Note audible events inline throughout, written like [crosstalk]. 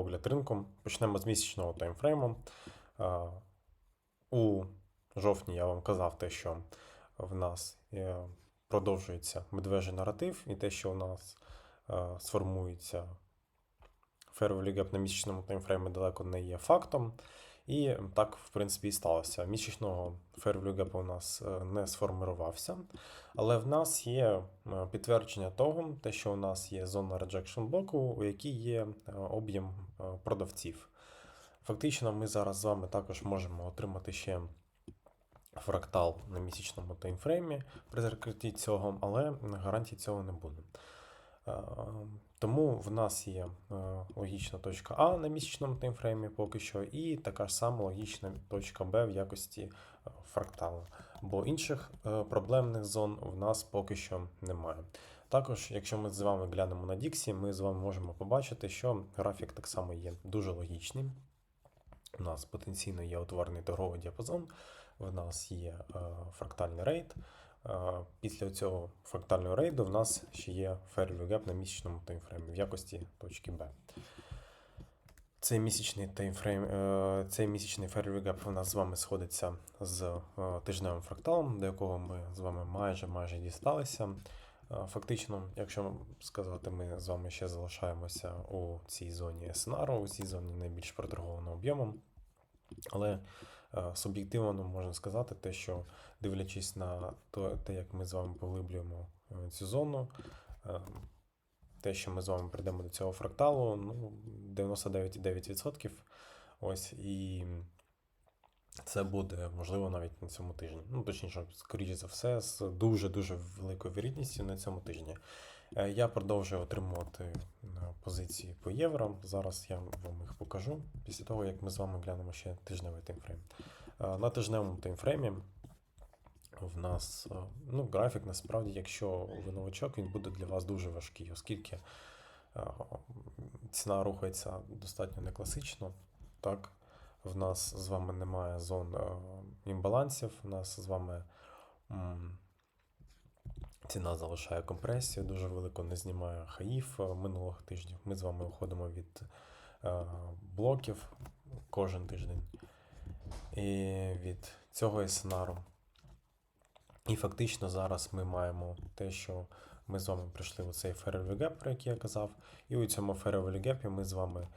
Огляд ринку. Почнемо з місячного таймфрейму. У жовтні я вам казав те, що в нас е, продовжується медвежий наратив, і те, що у нас е, сформується Gap на місячному таймфреймі далеко не є фактом. І так, в принципі, і сталося. Місячного Fair у нас е, не сформувався, але в нас є е, підтвердження того, те, що у нас є зона rejection блоку, у якій є е, об'єм продавців. Фактично, ми зараз з вами також можемо отримати ще фрактал на місячному таймфреймі при закритті цього, але гарантій цього не буде. Тому в нас є е, логічна точка А на місячному таймфреймі поки що, і така ж сама логічна точка Б в якості е, фракталу. Бо інших е, проблемних зон в нас поки що немає. Також, якщо ми з вами глянемо на Діксі, ми з вами можемо побачити, що графік так само є дуже логічним. У нас потенційно є утворений торговий діапазон, в нас є фрактальний рейд. Після цього фрактального рейду в нас ще є fair value gap на місячному таймфреймі в якості точки Б. Цей місячний таймфрейм, е, цей місячний fair gap у нас з вами сходиться з е, тижневим фракталом, до якого ми з вами майже майже дісталися. Е, Фактично, якщо сказати, ми з вами ще залишаємося у цій зоні СНР, у цій зоні найбільш проторгованого об'ємом. Але суб'єктивно можна сказати, те, що дивлячись на те, як ми з вами поглиблюємо е, цю зону, е, те, що ми з вами прийдемо до цього фракталу, ну, 99,9%. Ось і це буде можливо навіть на цьому тижні. Ну, точніше, скоріше за все, з дуже-дуже великою вірогідністю на цьому тижні. Е, Я продовжую отримувати е, позиції по євро. Зараз я вам їх покажу після того, як ми з вами глянемо ще тижневий таймфрейм. Е, На тижневому таймфреймі в нас ну, графік насправді, якщо ви новачок, він буде для вас дуже важкий, оскільки ціна рухається достатньо некласично. Так, в нас з вами немає зон імбалансів, у нас з вами ціна залишає компресію, дуже велико не знімає хаїв е, минулих тижнів. Ми з вами виходимо від е, блоків кожен тиждень. І від цього сценару. І фактично зараз ми маємо те, що ми з вами прийшли у цей fair value gap, про який я казав, і у цьому fair value gap ми з вами,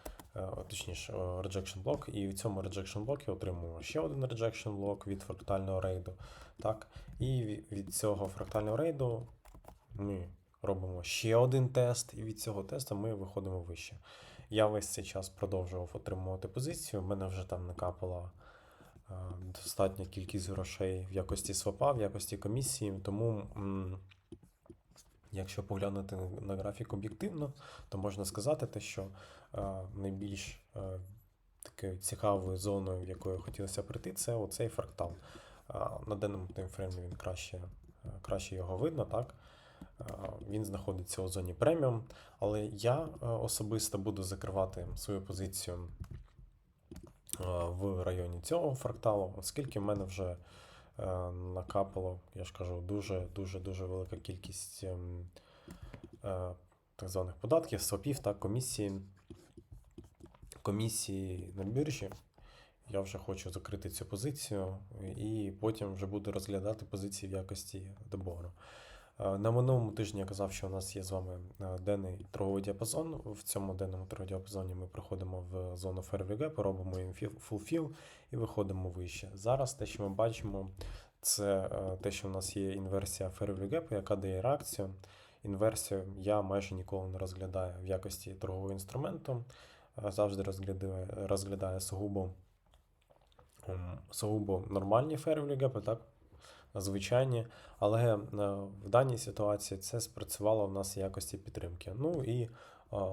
точніше, е, rejection блок, і в цьому rejection блокі отримуємо ще один rejection блок від фрактального рейду. Так? І від цього фрактального рейду ми робимо ще один тест, і від цього тесту ми виходимо вище. Я весь цей час продовжував отримувати позицію. У мене вже там накапала е, достатня кількість грошей в якості свапа, в якості комісії. Тому, якщо поглянути на- графік об'єктивно, то можна сказати, те, що е, найбільш е, такою цікавою зоною, в яку хотілося прийти, це оцей фрактал. Е, На даному таймфреймі він краще, краще його видно, так? Він знаходиться у зоні преміум, але я особисто буду закривати свою позицію в районі цього фракталу, оскільки в мене вже накапало, я ж кажу, дуже дуже дуже велика кількість ем, е, так званих податків, свопів та комісії, комісії на біржі. Я вже хочу закрити цю позицію і потім вже буду розглядати позиції в якості добору. Е, На минулому тижні я казав, що у нас є з вами е, денний торговий діапазон. В цьому денному торговому діапазоні ми приходимо в зону Fair Value Gap, робимо їм філ- fulfill і виходимо вище. Зараз те, що ми бачимо, це е, те, що у нас є інверсія Fair Value Gap, яка дає реакцію. Інверсію я майже ніколи не розглядаю в якості торгового інструменту. Завжди розглядаю, розглядаю сугубо, сугубо нормальні Value Gap, так? Звичайні, але е, в даній ситуації це спрацювало в нас в якості підтримки. Ну і е,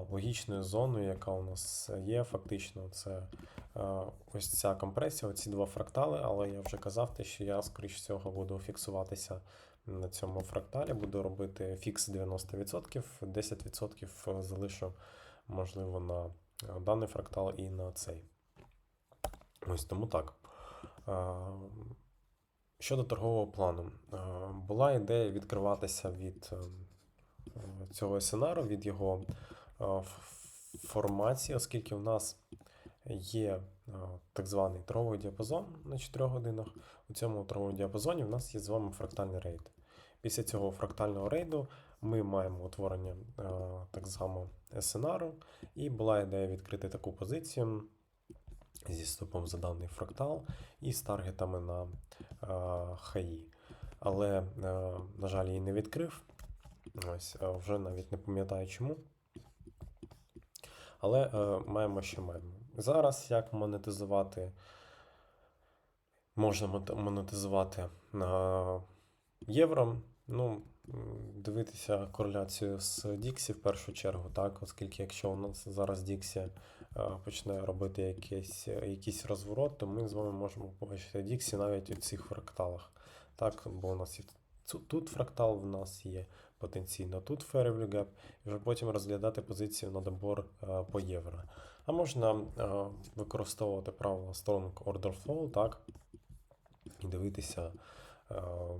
логічною зоною, яка у нас є, фактично, це е, ось ця компресія, оці два фрактали, але я вже казав, те, що я, скоріш всього, буду фіксуватися на цьому фракталі, буду робити фікс 90%, 10% залишу, можливо, на даний фрактал і на цей. Ось тому так. Щодо торгового плану, е, була ідея відкриватися від е, цього сценару, від його е, формації, оскільки в нас є так званий тровий діапазон на 4 годинах. У цьому тровому діапазоні в нас є з вами фрактальний рейд. Після цього фрактального рейду ми маємо утворення так званого SNR, і була ідея відкрити таку позицію зі стопом за даний фрактал і з таргетами на е, хаї. Але, е, на жаль, її не відкрив. Ось, е, вже навіть не пам'ятаю чому. Але маємо, що маємо. Зараз як монетизувати, можна монетизувати євро. Ну, дивитися кореляцію з Dixie в першу чергу, так, оскільки якщо у нас зараз е, почне робити якийсь, якийсь розворот, то ми з вами можемо побачити Dixie навіть у цих фракталах. Так, бо у нас є тут фрактал, в нас є потенційно тут Fair Value Gap, і вже потім розглядати позицію на добор е, по євро. А можна е, використовувати правило Strong Order Flow, так, і дивитися, е,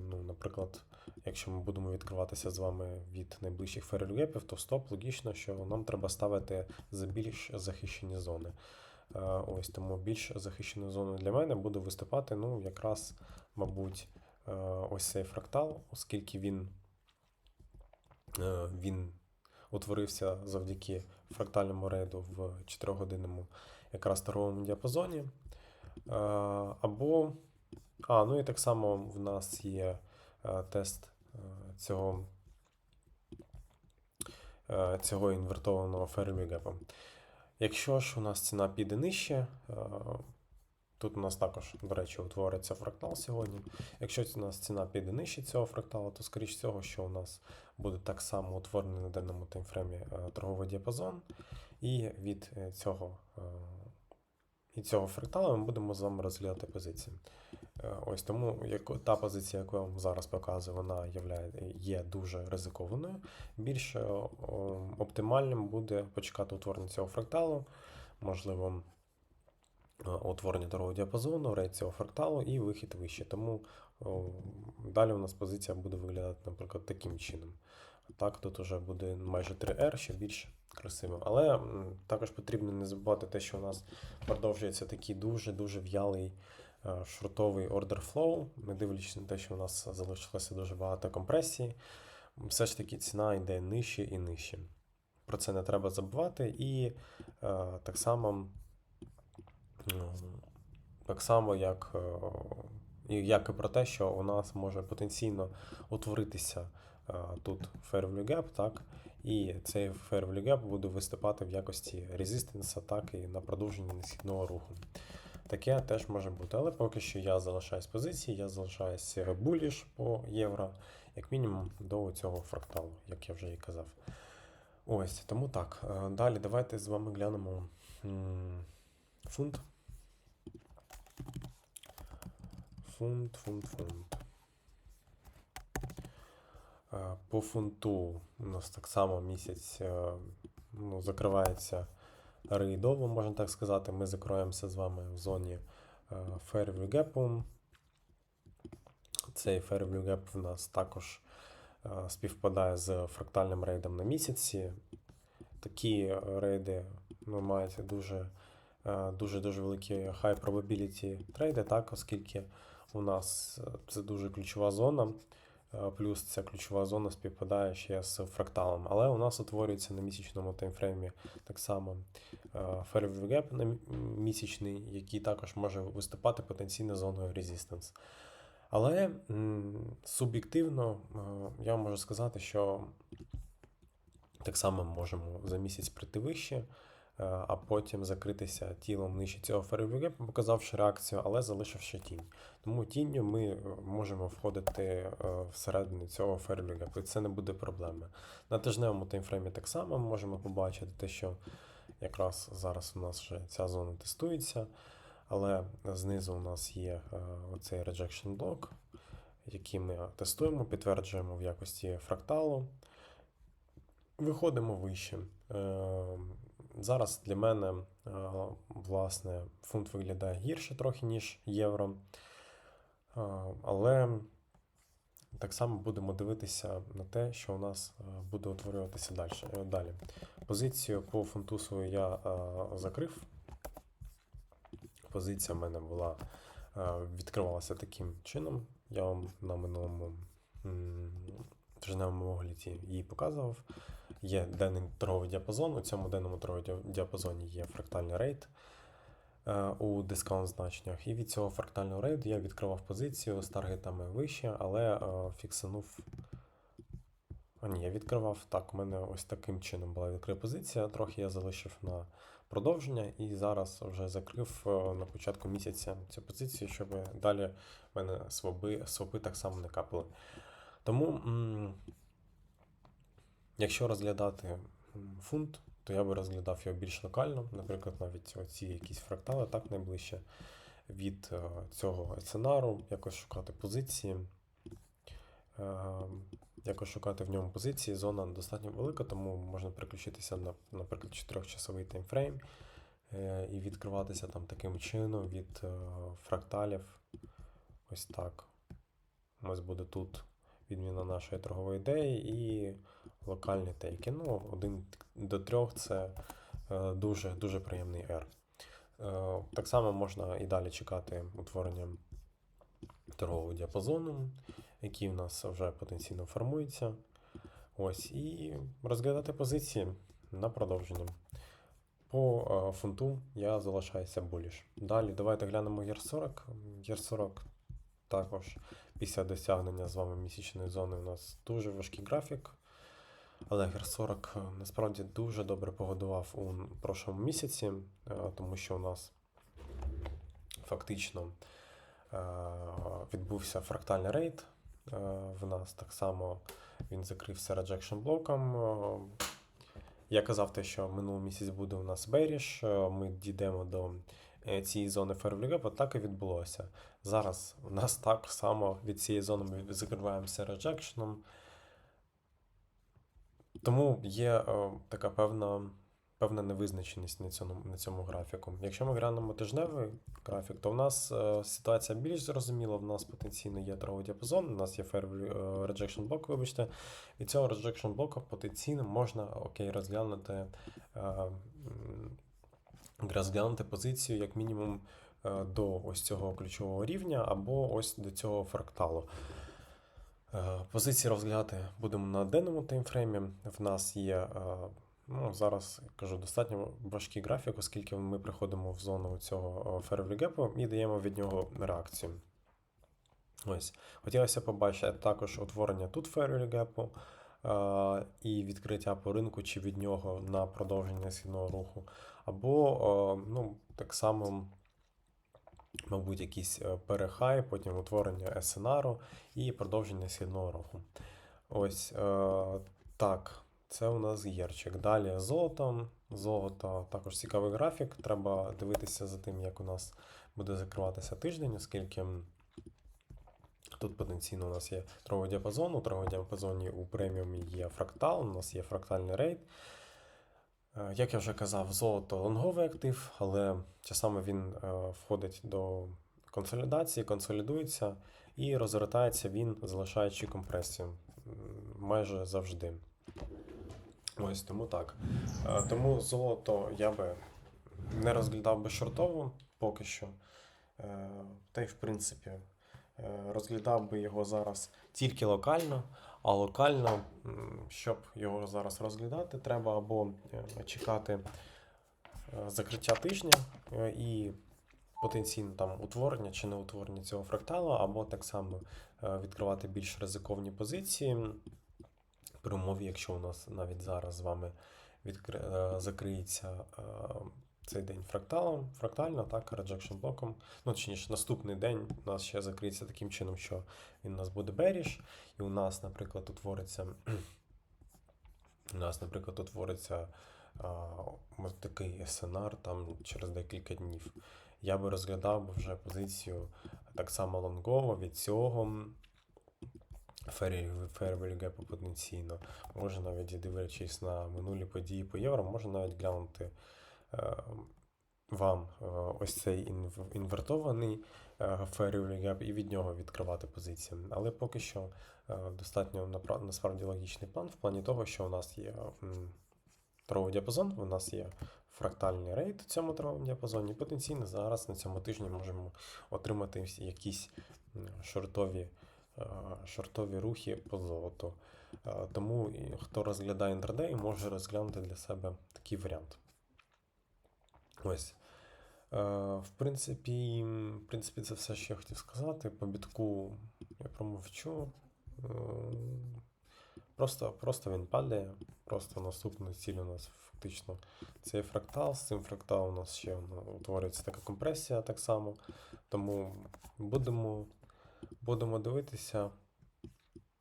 ну, наприклад, якщо ми будемо відкриватися з вами від найближчих Gap'ів, то стоп логічно, що нам треба ставити за більш захищені зони. Е, Ось тому більш захищеною зоною для мене буде виступати, ну, якраз, мабуть, е, ось цей фрактал, оскільки він, е, він утворився завдяки фрактальному рейду в 4-годинному якраз торговому діапазоні. Е, Або, а, ну і так само в нас є е, тест е, цього, е, цього інвертованого Gap. Якщо ж у нас ціна піде нижче, тут у нас також, до речі, утвориться фрактал сьогодні. Якщо у нас ціна піде нижче цього фракталу, то скоріш всього, що у нас буде так само утворений на даному таймфреймі торговий діапазон, і від цього, і цього фракталу ми будемо з вами розглядати позиції. Е, Ось тому яко- та позиція, яку я вам зараз показую, вона є дуже ризикованою. Більш оптимальним буде почекати утворення цього фракталу, можливо, е, утворення торгового діапазону, рейд цього фракталу і вихід вище. Тому далі у нас позиція буде виглядати, наприклад, таким чином. Так, тут вже буде майже 3R, ще більш красиво. Але також потрібно не забувати те, що у нас продовжується такий дуже-дуже в'ялий шортовий order flow, не дивлячись на те, що у нас залишилося дуже багато компресії, все ж таки ціна йде нижче і нижче. Про це не треба забувати. І е, так само, так само, як, е, як і про те, що у нас може потенційно утворитися е, тут Fair Value Gap, так, і цей Fair Value Gap буде виступати в якості резистенса, так і на продовженні несхідного руху. Таке теж може бути. Але поки що я залишаюсь позиції, я залишаюсь буліш по євро, як мінімум до цього фракталу, як я вже і казав. Ось, тому так. е, Далі давайте з вами глянемо фунт. Фунт, фунт, фунт. Е, По фунту у нас так само місяць е, ну, закривається рейдово, можна так сказати. Ми закроємося з вами в зоні е, Fair Value Gap. Цей Fair Value Gap в нас також е, співпадає з фрактальним рейдом на місяці. Такі рейди ну, мають дуже е, дуже дуже великі high probability трейди, так, оскільки у нас е, це дуже ключова зона. Е, Плюс ця ключова зона співпадає ще з фракталом. Але у нас утворюється на місячному таймфреймі так само е, Fair Gap місячний, який також може виступати потенційно зоною Resistance. Але суб'єктивно е, я можу сказати, що так само можемо за місяць прийти вище, а потім закритися тілом нижче цього Fair показавши реакцію, але залишивши тінь. Тому тінню ми е, можемо входити е, всередину цього Fair і це не буде проблеми. На тижневому таймфреймі так само ми можемо побачити те, що якраз зараз у нас вже ця зона тестується, але знизу у нас є е, оцей rejection block, який ми тестуємо, підтверджуємо в якості фракталу. Виходимо вище. Зараз для мене, е, власне, фунт виглядає гірше трохи, ніж євро. Е, Але так само будемо дивитися на те, що у нас е, буде утворюватися далі. Позицію по фунтусу я е, закрив. Позиція в мене була відкривалася таким чином. Я вам на минулому тижневому огляді її показував. Є денний торговий діапазон. У цьому денному торговому діапазоні є фрактальний рейд е, у дискаунт значеннях. І від цього фрактального рейду я відкривав позицію з таргетами вище, але е, фіксанув. А ні, я відкривав так. У мене ось таким чином була відкрита позиція. Трохи я залишив на продовження і зараз вже закрив е, на початку місяця цю позицію, щоб далі в мене своби, свопи так само не капали. Тому, якщо розглядати фунт, то я би розглядав його більш локально, наприклад, навіть оці якісь фрактали так найближче від е, цього сценару, якось шукати позиції. Е, Якось шукати в ньому позиції. Зона достатньо велика, тому можна переключитися на, наприклад, 4-часовий таймфрейм е, і відкриватися там таким чином від фракталів. Ось так. Ось буде тут відміна нашої торгової ідеї і локальні тейки. Ну, 1 до 3 це е, дуже, дуже приємний R. Е, Так само можна і далі чекати утворення торгового діапазону, який в нас вже потенційно формується. Ось, і розглядати позиції на продовження. По е, фунту я залишаюся буліш. Далі давайте глянемо GER40. GER40 також після досягнення з вами місячної зони у нас дуже важкий графік. Але GER40 е, насправді дуже добре погодував у прошлому місяці, е, тому що у нас фактично е, відбувся фрактальний рейд. В нас так само він закрився реджекшн блоком. Я казав те, що минулий місяць буде у нас Беріш, ми дійдемо до цієї зони Fairview Gap, так і відбулося. Зараз у нас так само від цієї зони ми закриваємося реджекшном. Тому є е, така певна, певна невизначеність на цьому, на цьому графіку. Якщо ми глянемо тижневий графік, то в нас е, ситуація більш зрозуміла. В нас потенційно є торговий діапазон, у нас є value, е, rejection блок, вибачте. І цього rejection блоку потенційно можна окей, розглянути, е, розглянути позицію як мінімум е, до ось цього ключового рівня або ось до цього фракталу. Е, Позиції розглядати будемо на денному таймфреймі. В нас є е, ну, зараз кажу достатньо важкий графік, оскільки ми приходимо в зону цього Gap і даємо від нього реакцію. Ось. Хотілося побачити також утворення тут е, і відкриття по ринку чи від нього на продовження східного руху. Або е, ну, так само мабуть, якийсь е, перехай, потім утворення SNR і продовження східного руху. Ось е, так, це у нас гірчик. Далі золото. Золото також цікавий графік. Треба дивитися за тим, як у нас буде закриватися тиждень, оскільки тут потенційно у нас є торговий діапазон. У торговому діапазоні у преміумі є фрактал, у нас є фрактальний рейд. Е, Як я вже казав, золото лонговий актив, але часами він е, входить до консолідації, консолідується і розвертається він, залишаючи компресію майже завжди. Ось тому так. Е, Тому золото я би не розглядав би шортово поки що. Та й в принципі розглядав би його зараз тільки локально. А локально, щоб його зараз розглядати, треба або е, чекати е, закриття тижня е, і потенційно там утворення чи не утворення цього фракталу, або так само е, відкривати більш ризиковні позиції. При умові, якщо у нас навіть зараз з вами відкри... е, закриється е, цей день фракталом, фрактально, так, реджекшн блоком. Ну, точніше, наступний день у нас ще закриється таким чином, що він у нас буде беріш, і у нас, наприклад, утвориться. [clears throat] У нас, наприклад, утвориться ось такий сценар там через декілька днів. Я би розглядав вже позицію так само лонгово від цього Gap потенційно. Може навіть дивлячись на минулі події по євро, можна навіть глянути вам е, ось цей інвертований е, fair gap і від нього відкривати позиції. Але поки що е, достатньо насправді логічний план в плані того, що у нас є м, торговий діапазон, у нас є фрактальний рейд у цьому торговому діапазоні. Потенційно зараз на цьому тижні можемо отримати якісь шортові, е, шортові рухи по золоту. Е, Тому хто розглядає інтрадей, може розглянути для себе такий варіант. Ось. Е, В принципі, в принципі, це все, що я хотів сказати. По бітку я промовчу. Е, Просто, просто він падає. Просто наступна ціль у нас фактично цей фрактал. З цим фракталом у нас ще утворюється така компресія так само. Тому будемо, будемо дивитися,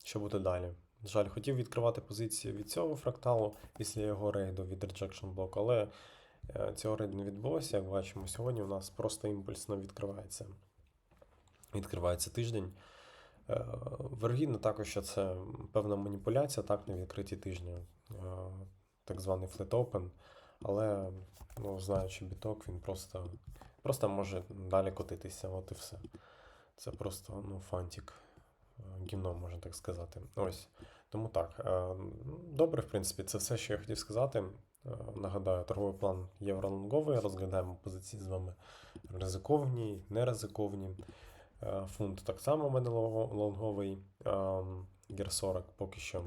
що буде далі. На жаль, хотів відкривати позицію від цього фракталу після його рейду від rejection блоку, але цього рейду не відбулося. Як бачимо, сьогодні у нас просто імпульсно відкривається. Відкривається тиждень. Е, Вергідно також, що це певна маніпуляція, так, на відкритті тижня, е, так званий flat open. Але, ну, знаючи біток, він просто, просто може далі котитися, от і все. Це просто ну, фантик. Е, Гімно, можна так сказати. Ось. Тому так. е, Добре, в принципі, це все, що я хотів сказати. Е, Нагадаю, торговий план євролонговий. Розглядаємо позиції з вами ризиковані, неризиковані. Е, Фунт так само у мене лонговий. Ем, Гер 40 поки що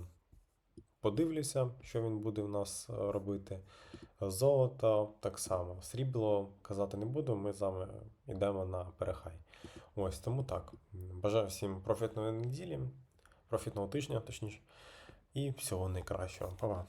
подивлюся, що він буде в нас е, робити. Золото так само. Срібло казати не буду, ми з вами йдемо на перехай. Ось тому так. Бажаю всім профітної неділі, профітного тижня, точніше, і всього найкращого. Па-па.